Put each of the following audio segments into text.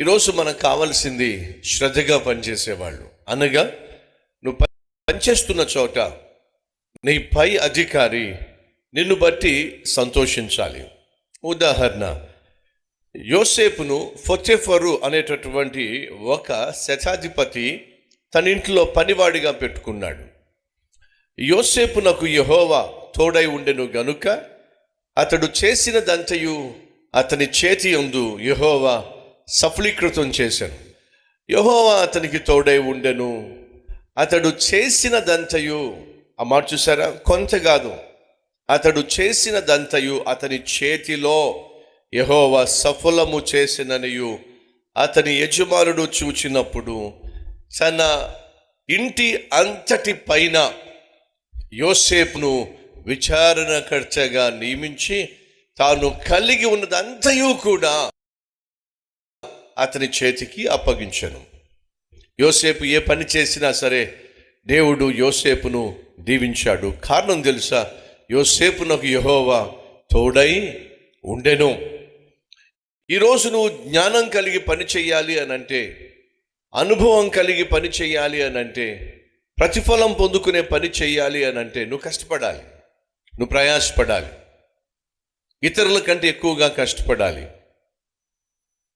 ఈరోజు మనకు కావాల్సింది శ్రద్ధగా పనిచేసేవాళ్ళు. అనగా నువ్వు పని- పనిచేస్తున్న చోట నీ పై అధికారి నిన్ను బట్టి సంతోషించాలి. ఉదాహరణ యోసేపును ఫొచెఫరు అనేటటువంటి ఒక శతాధిపతి తన ఇంట్లో పనివాడిగా పెట్టుకున్నాడు. యోసేపునకు యహోవా తోడై ఉండెను గనుక అతడు చేసినదంతయు అతని చేతి యందు యహోవా సఫలీకృతం చేశాను. యహోవా అతనికి తోడై ఉండెను. అతడు చేసినదంతయు ఆ మాట చూసారా? కొంత కాదు. అతడు చేసినదంతయు అతని చేతిలో యహోవా సఫలము చేసిననియు అతని యజమానుడు చూచినప్పుడు తన ఇంటి అంతటి పైన యోసేపును విచారణకర్తగా నియమించి తాను కలిగి ఉన్నదంతయు కూడా అతని చేతికి అప్పగించను. యోసేపు ఏ పని చేసినా సరే దేవుడు యోసేపును దీవించాడు. కారణం తెలుసా? యోసేపునకు యహోవా తోడై ఉండెను. ఈరోజు నువ్వు జ్ఞానం కలిగి పని చేయాలి అని అంటే అనుభవం కలిగి పని చేయాలి అని అంటే ప్రతిఫలం పొందుకునే పని చేయాలి అని అంటే నువ్వు కష్టపడాలి. నువ్వు ప్రయాసపడాలి. ఇతరుల కంటే ఎక్కువగా కష్టపడాలి.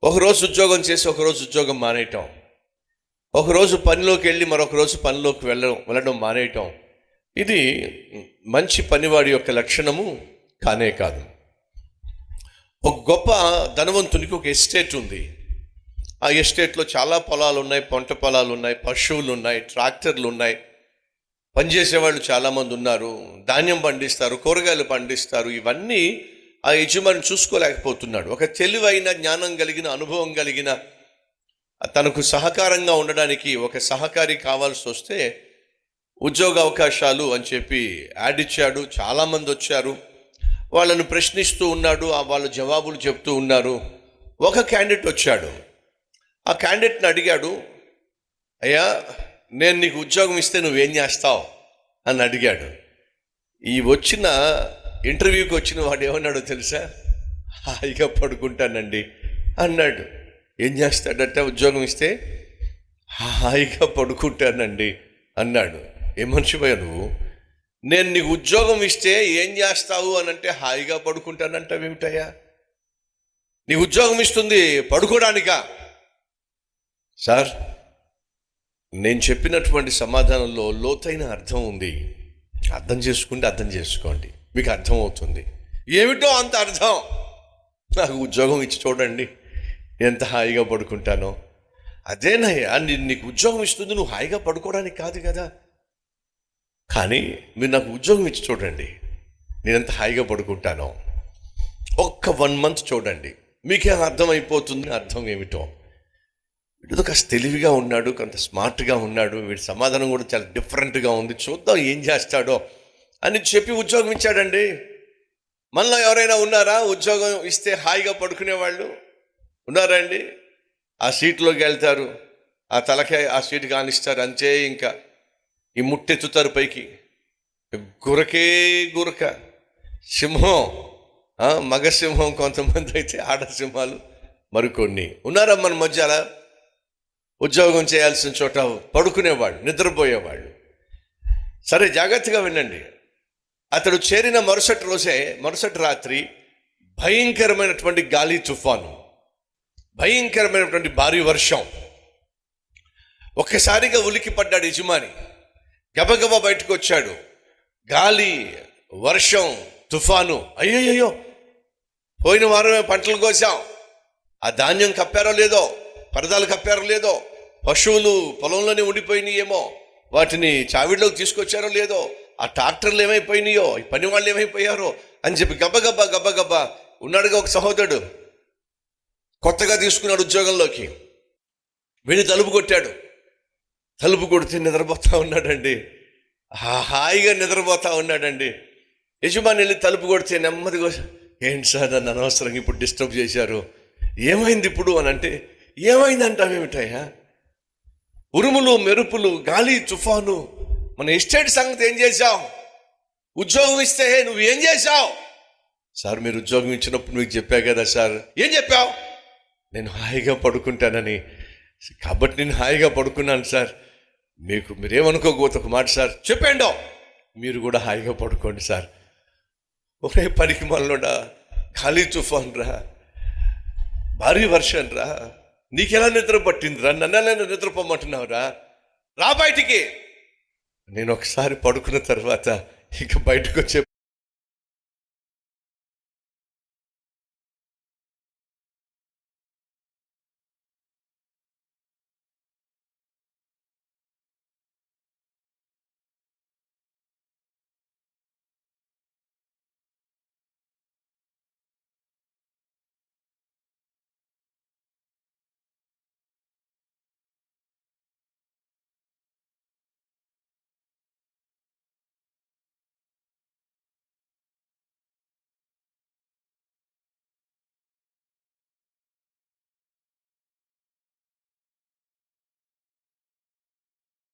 ఒకరోజు ఉద్యోగం చేసి ఒకరోజు ఉద్యోగం మానేయటం. ఒకరోజు పనిలోకి వెళ్ళి మరొక రోజు పనిలోకి వెళ్ళడం వెళ్ళడం మానేయటం. ఇది మంచి పనివాడి యొక్క లక్షణము కానే కాదు. ఒక గొప్ప ధనవంతునికి ఒక ఎస్టేట్ ఉంది. ఆ ఎస్టేట్లో చాలా పొలాలు ఉన్నాయి పంట పొలాలు ఉన్నాయి పశువులు ఉన్నాయి ట్రాక్టర్లు ఉన్నాయి పనిచేసేవాళ్ళు చాలామంది ఉన్నారు. ధాన్యం పండిస్తారు కూరగాయలు పండిస్తారు. ఇవన్నీ ఆ యజమాని చూసుకోలేకపోతున్నాడు. ఒక తెలివైన జ్ఞానం కలిగిన అనుభవం కలిగిన తనకు సహకారంగా ఉండడానికి ఒక సహకారి కావాల్సి వస్తే ఉద్యోగ అవకాశాలు అని చెప్పి యాడ్ ఇచ్చాడు. చాలామంది వచ్చారు. వాళ్ళను ప్రశ్నిస్తూ ఉన్నాడు. ఆ వాళ్ళ జవాబులు చెప్తూ ఉన్నారు. ఒక క్యాండిడేట్ వచ్చాడు. ఆ క్యాండిడేట్ని అడిగాడు అయ్యా నేను నీకు ఉద్యోగం ఇస్తే నువ్వేం చేస్తావు? అని అడిగాడు. ఈ వచ్చిన ఇంటర్వ్యూకి వచ్చిన వాడు ఏమన్నాడో తెలుసా? హాయిగా పడుకుంటానండి అన్నాడు. ఏం చేస్తాడంటే ఉద్యోగం ఇస్తే హాయిగా పడుకుంటానండి అన్నాడు. ఏ మనిషిపోయా నువ్వు? నేను నీకు ఉద్యోగం ఇస్తే ఏం చేస్తావు అని అంటే హాయిగా పడుకుంటానంటావేమిటయ్యా నీ ఉద్యోగం ఇస్తుంది పడుకోవడానికా సార్ నేను చెప్పినటువంటి సమాధానంలో లోతైన అర్థం ఉంది. అర్థం చేసుకుంటే అర్థం చేసుకోండి. మీకు అర్థమవుతుంది. ఏమిటో అంత అర్థం. నాకు ఉద్యోగం ఇచ్చి చూడండి. ఎంత హాయిగా పడుకుంటానో. అదేనయ్యా నేను నీకు ఉద్యోగం ఇస్తుంది నువ్వు హాయిగా పడుకోవడానికి కాదు కదా. కానీ మీరు నాకు ఉద్యోగం ఇచ్చి చూడండి. నేను ఎంత హాయిగా పడుకుంటానో. ఒక్క వన్ మంత్ చూడండి. మీకేం అర్థమైపోతుంది అర్థం ఏమిటో. వీడు కాస్త తెలివిగా ఉన్నాడు కొంత స్మార్ట్గా ఉన్నాడు. వీడి సమాధానం కూడా చాలా డిఫరెంట్గా ఉంది. చూద్దాం ఏం చేస్తాడో. అని చెప్పి ఉద్యోగం ఇచ్చాడండి. మనలో ఎవరైనా ఉన్నారా? ఉద్యోగం ఇస్తే హాయిగా పడుకునే వాళ్ళు ఉన్నారా అండి? ఆ సీట్లోకి వెళ్తారు. ఆ తలకాయ ఆ సీటు కానిస్తారు అంతే ఇంకా. ఈ ముట్టెత్తుతారు పైకి. గురకే గురక. సింహం. మగసింహం మగ సింహం కొంతమంది అయితే ఆడసింహాలు మరికొన్ని. ఉన్నారా మన మధ్య అలా ఉద్యోగం చేయాల్సిన చోట పడుకునేవాళ్ళు నిద్రపోయేవాళ్ళు. సరే జాగ్రత్తగా వినండి. అతడు చేరిన మరుసటి రోజే మరుసటి రాత్రి భయంకరమైనటువంటి గాలి తుఫాను భయంకరమైనటువంటి భారీ వర్షం. ఒక్కసారిగా ఉలికి పడ్డాడు యజమాని. గబగబా బయటకు వచ్చాడు. గాలి వర్షం తుఫాను అయ్యయ్యో పోయిన వారమే పంటలు కోసాం. ఆ ధాన్యం కప్పారో లేదో పరదాలు కప్పారో లేదో పశువులు పొలంలోనే ఉండిపోయినాయేమో వాటిని చావిడిలోకి తీసుకొచ్చారో లేదో ఆ ట్రాక్టర్లు ఏమైపోయినాయో? ఈ పని వాళ్ళు ఏమైపోయారో? అని చెప్పి గబగబా గబగబా ఉన్నాడుగా ఒక సహోదరుడు. కొత్తగా తీసుకున్నాడు ఉద్యోగంలోకి. వెళ్ళి తలుపు కొట్టాడు. తలుపు కొడితే నిద్రపోతా ఉన్నాడండి. హాయిగా నిద్రపోతా ఉన్నాడండి. యజమాని వెళ్ళి తలుపు కొడితే నెమ్మదిగా ఏంటి సార్ నన్ను అనవసరంగా ఇప్పుడు డిస్టర్బ్ చేశారు? ఏమైంది ఇప్పుడు అని అంటే ఏమైంది అంటామేమిటయ్యా ఉరుములు మెరుపులు గాలి తుఫాను మన ఎస్టేట్ సంగతి ఏం చేశావు? ఉద్యోగం ఇస్తే నువ్వు ఏం చేశావు? సార్ మీరు ఉద్యోగం ఇచ్చినప్పుడు మీకు చెప్పా కదా సార్. ఏం చెప్పావు? నేను హాయిగా పడుకుంటానని. కాబట్టి నేను హాయిగా పడుకున్నాను సార్. మీకు మీరేమనుకోకపోతే ఒక మాట సార్. చెప్పండో మీరు కూడా హాయిగా పడుకోండి సార్. ఒరే పనికి మనలోడా ఖాళీ తుఫాన్ రా. భారీ వర్షం రా. నీకెలా నిద్ర పట్టిందిరా నన్ను ఎలా నిద్రపోమంటున్నావురా రా బయటికి. నేను ఒకసారి పడుకున్న తర్వాత ఇక బయటకు వచ్చే